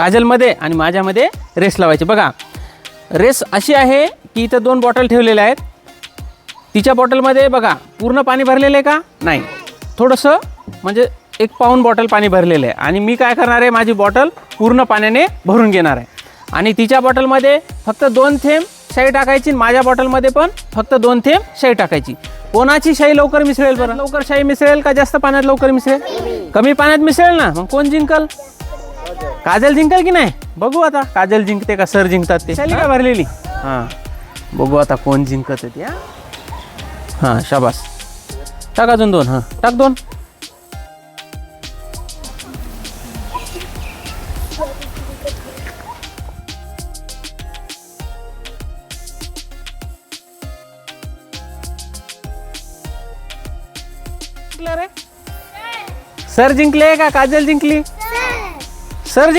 काजलमध्ये आणि माझ्यामध्ये रेस लावायची. बघा रेस अशी आहे की इथं दोन बॉटल ठेवलेल्या आहेत. तिच्या बॉटलमध्ये बघा पूर्ण पाणी भरलेलं आहे का? नाही. थोडंसं म्हणजे एक पाऊन बॉटल पाणी भरलेलं आहे. आणि मी काय करणार आहे माझी बॉटल पूर्ण पाण्याने भरून घेणार आहे. आणि तिच्या बॉटलमध्ये फक्त दोन थेंब शाई टाकायची आणि माझ्या बॉटलमध्ये पण फक्त दोन थेंब शाई टाकायची. कोणाची शाई लवकर मिसळेल बरं? लवकर शाई मिसळेल का? जास्त पाण्यात लवकर मिसळेल? कमी पाण्यात मिसळेल ना? मग कोण जिंकल? काजल जिंकल की नाही? बघू आता काजल जिंकते का सर जिंकतात ते. शाली का भरलेली? हां. बघू आता कोण जिंकत ते हां. हां शाबास. टाक अजून दोन हां. टाक दोन? सर जिंकले का? काजल जिंकली? सर जिंक